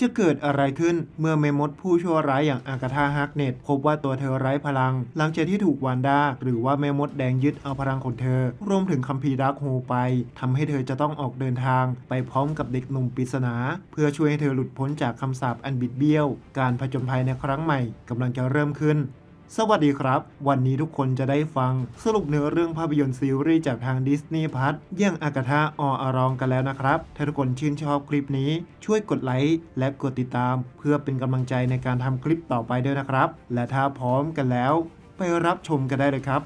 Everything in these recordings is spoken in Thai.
จะเกิดอะไรขึ้นเมื่อเมมดผู้ชั่วร้ายอย่างอากาธาฮักเน็ตพบว่าตัวเธอไร้พลัง หลังจากที่ถูกวานดาหรือว่าเมมดแดงยึดเอาพลังของเธอ รวมถึงคัมภีร์ดักโฮไปทำให้เธอจะต้องออกเดินทาง ไปพร้อมกับเด็กหนุ่มปริศนา เพื่อช่วยให้เธอหลุดพ้นจากคำสาปอันบิดเบี้ยว การผจญภัยในครั้งใหม่กำลังจะเริ่มขึ้น สวัสดีครับ วันนี้ทุกคนจะได้ฟังสรุปเนื้อเรื่องภาพยนตร์ซีรีส์จากทางดิสนีย์พัทเยี่ยงอากาธาออารองกันแล้วนะครับ ถ้าทุกคนชื่นชอบคลิปนี้ ช่วยกดไลค์และกดติดตาม เพื่อเป็นกำลังใจในการทำคลิปต่อไปด้วยนะครับ และถ้าพร้อมกันแล้ว ไปรับชมกันได้เลยครับ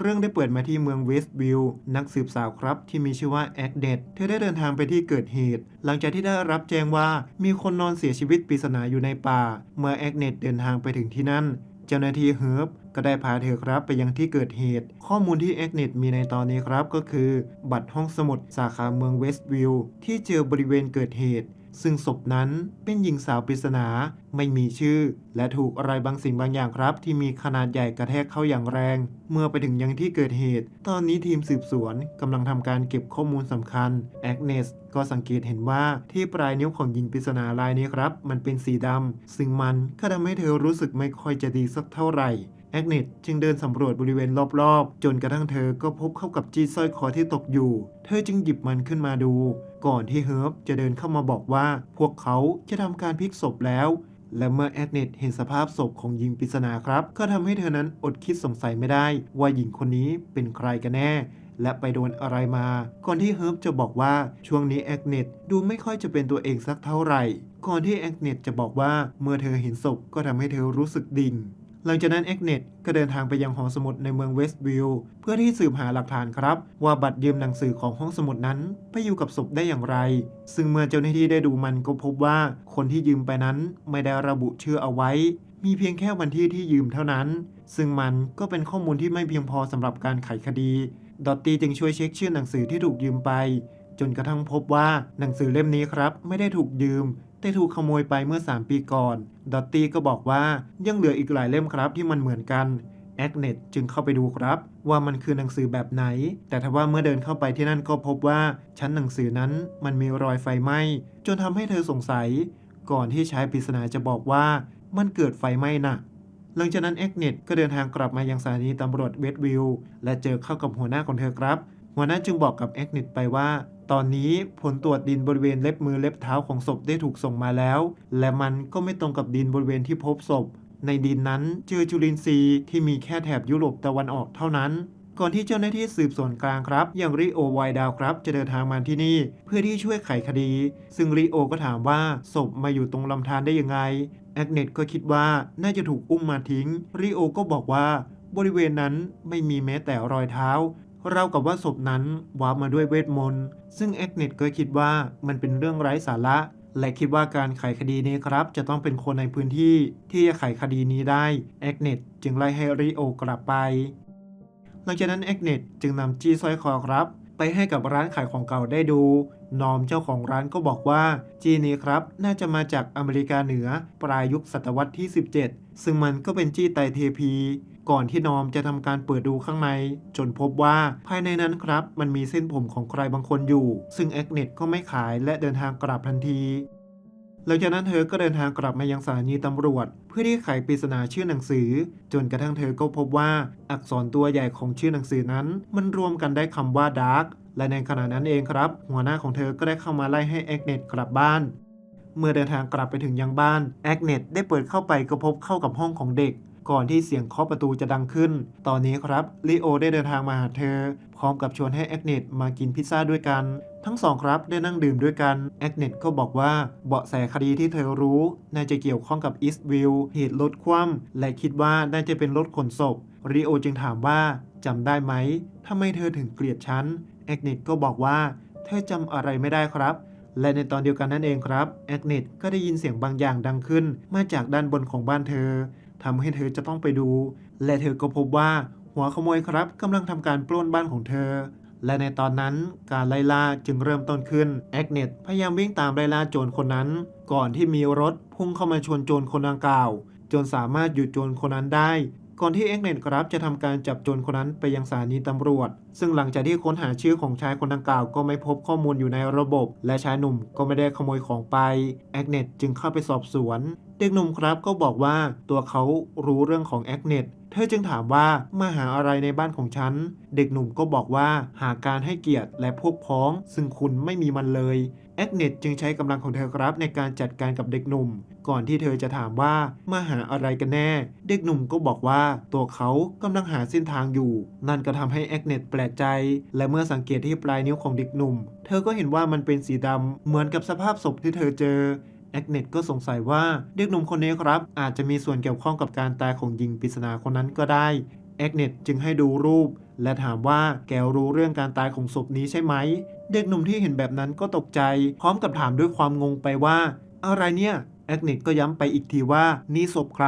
เรื่องได้เปิดมาที่เมืองเวสต์วิลล์นักสืบสาวครับ ที่มีชื่อว่าแอคเดดเธอได้เดินทางไปที่เกิดเหตุ หลังจากที่ได้รับแจ้งว่ามีคนนอนเสียชีวิตปริศนาอยู่ในป่า เมื่อแอคเนดเดินทางไปถึงที่นั่น เจ้าหน้าที่เฮิร์บก็ได้พาเธอครับไปยังที่เกิดเหตุ ข้อมูลที่แอคเนดมีในตอนนี้ครับก็คือ บัตรห้องสมุดสาขาเมืองเวสต์วิลล์ที่เจอบริเวณเกิดเหตุ ซึ่งศพนั้นเป็นหญิงสาวปริศนาไม่มีชื่อ และถูกอะไรบางสิ่งบางอย่างครับ ที่มีขนาดใหญ่กระแทกเข้าอย่างแรง เมื่อไปถึงยังที่เกิดเหตุ ตอนนี้ทีมสืบสวนกำลังทำการเก็บข้อมูลสำคัญแอกเนสก็สังเกตเห็นว่าที่ปลายนิ้วของหญิงปริศนารายนี้ครับ มันเป็นสีดำซึ่งมันก็ทำให้เธอรู้สึกไม่ค่อยจะดีสักเท่าไหร่ แอกเนตจึงเดินสำรวจบริเวณรอบๆ จนกระทั่งเธอก็พบเข้ากับจี้สร้อยคอที่ตกอยู่ เธอจึงหยิบมันขึ้นมาดู ก่อนที่เฮิร์บจะเดินเข้ามาบอกว่า พวกเขาจะทำการพลิกศพแล้ว และเมื่อแอดเนตเห็นสภาพศพของหญิงปริศนาครับ ก็ทำให้เธอนั้นอดคิดสงสัยไม่ได้ ว่าหญิงคนนี้เป็นใครกันแน่ และไปโดนอะไรมา ก่อนที่เฮิร์บจะบอกว่าช่วงนี้แอคเนตดูไม่ค่อยจะเป็นตัวเองสักเท่าไหร่ ก่อนที่แอคเนตจะบอกว่าเมื่อเธอเห็นศพก็ทำให้เธอรู้สึกดิ่ง หลังจากนั้นแอคเน็ตก็เดินทางไปยังหอสมุดในเมืองเวสต์วิลเพื่อที่สืบหาหลักฐานครับ ว่าบัตรยืมหนังสือของห้องสมุดนั้นไปอยู่กับศพได้อย่างไร ซึ่งเมื่อเจ้าหน้าที่ได้ดูมันก็พบว่าคนที่ยืมไปนั้นไม่ได้ระบุชื่อเอาไว้ มีเพียงแค่วันที่ที่ยืมเท่านั้น ซึ่งมันก็เป็นข้อมูลที่ไม่เพียงพอสำหรับการไขคดีดอตตี้จึงช่วยเช็คชื่อหนังสือที่ถูกยืมไป จนกระทั่งพบว่าหนังสือเล่มนี้ครับ ไม่ได้ถูกยืม แต่ถูกขโมยไปเมื่อ 3 ปีก่อน ดอตตี้ก็บอกว่ายังเหลืออีกหลายเล่มครับที่มันเหมือนกันแอคเนตจึงเข้าไปดูครับ ว่ามันคือหนังสือแบบไหน แต่ทว่าเมื่อเดินเข้าไปที่นั่นก็พบว่าชั้นหนังสือนั้นมันมีรอยไฟไหม้ จนทำให้เธอสงสัย ก่อนที่ชายปริศนาจะบอกว่ามันเกิดไฟไหม้น่ะ หลังจากนั้นแอคเนตก็เดินทางกลับมายังสถานีตำรวจเวสต์วิลล์และเจอเข้ากับหัวหน้าของเธอครับ หัวหน้าจึงบอกกับแอคเนตไปว่า ตอนนี้ผลตรวจดินบริเวณเล็บมือเล็บเท้าของศพได้ถูกส่งมาแล้ว และมันก็ไม่ตรงกับดินบริเวณที่พบศพ ในดินนั้นเจอจุลินทรีย์ที่มีแค่แถบยุโรปตะวันออกเท่านั้น ก่อนที่เจ้าหน้าที่สืบสวนกลางครับ อย่างริโอไวดาวครับ จะเดินทางมาที่นี่ เพื่อที่ช่วยไขคดี ซึ่งริโอก็ถามว่าศพมาอยู่ตรงลำธารได้ยังไงแอกเนตก็คิดว่าน่าจะถูกอุ้มมาทิ้งริโอก็บอกว่าบริเวณนั้นไม่มีแม้แต่รอยเท้า เรากับว่าศพนั้นวาร์ปมาด้วยเวทมนต์ ซึ่งแอกเนตก็คิดว่ามันเป็นเรื่องไร้สาระ และคิดว่าการไขคดีนี้ครับ จะต้องเป็นคนในพื้นที่ที่จะไขคดีนี้ได้แอกเนตจึงไล่ให้ริโอกลับไป หลังจากนั้นแอกเนตจึงนำจี้สร้อยคอครับ ไปให้กับร้านขายของเก่าได้ดู นอมเจ้าของร้านก็บอกว่า จี้นี้ครับ น่าจะมาจากอเมริกาเหนือปลายยุคศตวรรษที่ 17 ซึ่งมันก็เป็นจี้ไตเทพี ก่อนที่นอมจะทำการเปิดดูข้างใน จนพบว่าภายในนั้นครับ มันมีเส้นผมของใครบางคนอยู่ ซึ่งแอกเนตก็ไม่ขายและเดินทางกลับทันทีหลังจากนั้นเธอก็เดินทางกลับมายังสถานีตำรวจ เพื่อที่ไขปริศนาชื่อหนังสือ จนกระทั่งเธอก็พบว่าอักษรตัวใหญ่ของชื่อหนังสือนั้น มันรวมกันได้คำว่าดาร์กและในขณะนั้นเองครับ หัวหน้าของเธอก็ได้เข้ามาไล่ให้แอกเนตกลับบ้าน เมื่อเดินทางกลับไปถึงยังบ้านแอกเนตได้เปิดเข้าไปก็พบเข้ากับห้องของเด็ก ก่อนที่เสียงเคาะประตูจะดังขึ้น ตอนนี้ครับลีโอได้เดินทางมาหาเธอ พร้อมกับชวนให้แอกเนตมากินพิซซ่าด้วยกัน ทั้งสองครับได้นั่งดื่มด้วยกันแอกเนตก็บอกว่าเบาะแสคดีที่เธอรู้น่าจะเกี่ยวข้องกับอีสต์วิลเหตุรถคว่ำและคิดว่าน่าจะเป็นรถขนศพรีโอจึงถามว่าจำได้ไหมทำไมเธอถึงเกลียดฉันแอกเนตก็บอกว่า เธอจำอะไรไม่ได้ครับ และในตอนเดียวกันนั่นเองครับแอกเนตก็ได้ยินเสียงบางอย่างดังขึ้น มาจากด้านบนของบ้านเธอทำให้เธอจะต้องไปดู และเธอก็พบว่าหัวขโมยครับกำลังทำการปล้นบ้านของเธอ และในตอนนั้นการไล่ล่าจึงเริ่มต้นขึ้นแอกเนตพยายามวิ่งตามไล่ล่าโจรคนนั้น ก่อนที่มีรถพุ่งเข้ามาชนโจรคนดังกล่าวจนสามารถหยุดโจรคนนั้นได้ ก่อนที่เอ็กเน็ตครับจะทำการจับโจรคนนั้นไปยังสถานีตำรวจ ซึ่งหลังจากที่ค้นหาชื่อของชายคนดังกล่าวก็ไม่พบข้อมูลอยู่ในระบบ และชายหนุ่มก็ไม่ได้ขโมยของไปแอกเน็ตจึงเข้าไปสอบสวน เด็กหนุ่มครับก็บอกว่าตัวเขารู้เรื่องของแอกเน็ตเธอจึงถามว่ามาหาอะไรในบ้านของฉัน เด็กหนุ่มก็บอกว่าหาการให้เกียรติและพวกพ้อง ซึ่งคุณไม่มีมันเลยแอกเน็ตจึงใช้กำลังของเธอครับในการจัดการกับเด็กหนุ่ม ก่อนที่เธอจะถามว่ามาหาอะไรกันแน่ เด็กหนุ่มก็บอกว่าตัวเขากำลังหาเส้นทางอยู่ นั่นก็ทำให้แอกเน็ตแปลกใจ และเมื่อสังเกตที่ปลายนิ้วของเด็กหนุ่ม เธอก็เห็นว่ามันเป็นสีดำเหมือนกับสภาพศพที่เธอเจอแอกเน็ตก็สงสัยว่าเด็กหนุ่มคนนี้ครับ อาจจะมีส่วนเกี่ยวข้องกับการตายของหญิงปริศนาคนนั้นก็ได้แอกเน็ตจึงให้ดูรูป และถามว่าแกรู้เรื่องการตายของศพนี้ใช่ไหม เด็กหนุ่มที่เห็นแบบนั้นก็ตกใจ พร้อมกับถามด้วยความงงไปว่า อะไรเนี่ย แอกเน็ตก็ย้ำไปอีกทีว่า นี่ศพใคร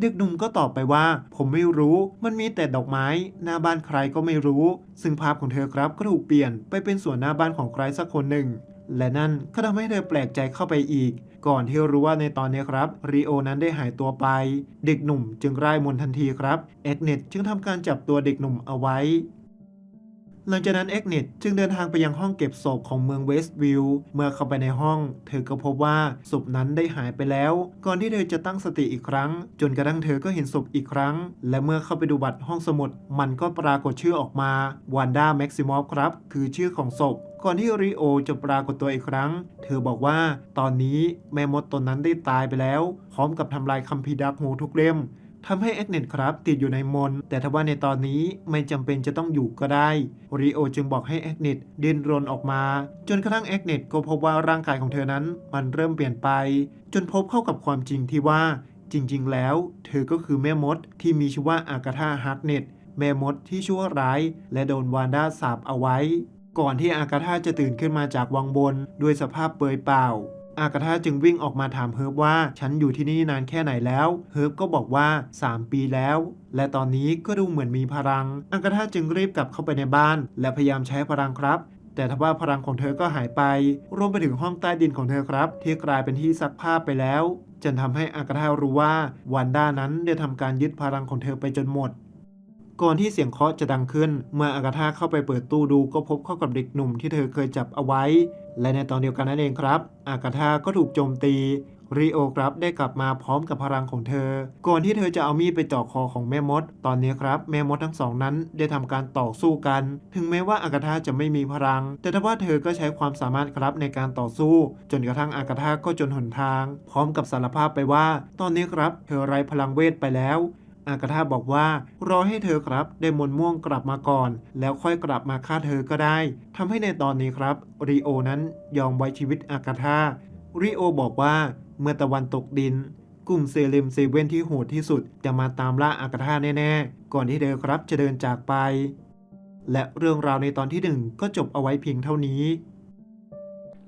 เด็กหนุ่มก็ตอบไปว่า ผมไม่รู้ มันมีแต่ดอกไม้ หน้าบ้านใครก็ไม่รู้ ซึ่งภาพของเธอครับก็ถูกเปลี่ยนไปเป็นส่วนหน้าบ้านของใครสักคนหนึ่ง และนั่นก็ทำให้เธอแปลกใจเข้าไปอีก ก่อนที่รู้ว่าในตอนนี้ครับรีโอนั้นได้หายตัวไป เด็กหนุ่มจึงร่ายมนทันทีครับแอกเน็ตจึงทำการจับตัวเด็กหนุ่มเอาไว้ หลังจากนั้นเอ็กเนตจึงเดินทางไปยังห้องเก็บศพของเมืองเวสต์วิวเมื่อเข้าไปในห้อง เธอก็พบว่าศพนั้นได้หายไปแล้ว ก่อนที่เธอจะตั้งสติอีกครั้ง จนกระทั่งเธอก็เห็นศพอีกครั้ง และเมื่อเข้าไปดูบัตรห้องสมุด มันก็ปรากฏชื่อออกมาวันด้าแม็กซิมอฟครับ คือชื่อของศพก่อนที่ริโอจะปรากฏตัวอีกครั้ง เธอบอกว่าตอนนี้แม่มดตนนั้นได้ตายไปแล้ว พร้อมกับทำลายคัมภีร์ดักโฮทุกเล่ม ทำให้เอ็กเน็ตครับติดอยู่ในมน แต่ทว่าในตอนนี้ไม่จำเป็นจะต้องอยู่ก็ได้ริโอจึงบอกให้เอ็กเน็ตเดินรนออกมา จนกระทั่งเอ็กเน็ตก็พบว่าร่างกายของเธอนั้น มันเริ่มเปลี่ยนไป จนพบเข้ากับความจริงที่ว่าจริง ๆ แล้ว เธอก็คือแม่มดที่มีชื่อว่าอากาธาฮาร์กเน็ตแม่มดที่ชั่วร้าย และโดนวานด้าสาปเอาไว้ ก่อนที่อากาธาจะตื่นขึ้นมาจากวังบนด้วยสภาพเปลือยเปล่า อากาธาจึงวิ่งออกมาถามเฮิร์บว่า ฉันอยู่ที่นี่นานแค่ไหนแล้ว เฮิร์บก็บอกว่า 3 ปีแล้ว และตอนนี้ก็ดูเหมือนมีพลัง อากาธาจึงรีบกลับเข้าไปในบ้าน และพยายามใช้พลังครับ แต่ทว่าพลังของเธอก็หายไป รวมไปถึงห้องใต้ดินของเธอครับ ที่กลายเป็นที่ซักผ้าไปแล้วจนทำให้อากาธารู้ว่าวันด้านั้นได้ทำการยึดพลังของเธอไปจนหมด ก่อนที่เสียงเคาะจะดังขึ้น เมื่ออากาธาเข้าไปเปิดตู้ดูก็พบเข้ากับเด็กหนุ่มที่เธอเคยจับเอาไว้ และในตอนเดียวกันนั่นเองครับ อากาธาก็ถูกโจมตีริโอครับได้กลับมาพร้อมกับพลังของเธอ ก่อนที่เธอจะเอามีดไปจ่อคอของแม่มด ตอนนี้ครับ แม่มดทั้งสองนั้นได้ทำการต่อสู้กัน ถึงแม้ว่าอากาธาจะไม่มีพลัง แต่ทว่าเธอก็ใช้ความสามารถครับในการต่อสู้ จนกระทั่งอากาธาก็จนหนทาง พร้อมกับสารภาพไปว่า ตอนนี้ครับ เธอไร้พลังเวทไปแล้ว อากาธาบอกว่ารอให้เธอครับได้มนต์ม่วงกลับมาก่อน แล้วค่อยกลับมาฆ่าเธอก็ได้ทำให้ในตอนนี้ครับริโอนั้นยอมไว้ชีวิตอากาธาริโอบอกว่าเมื่อตะวันตกดิน กลุ่มเซเลมเซเว่นที่โหดที่สุดจะมาตามล่าอากาธาแน่ๆ ก่อนที่เธอครับจะเดินจากไป และเรื่องราวในตอนที่หนึ่งก็จบเอาไว้เพียงเท่านี้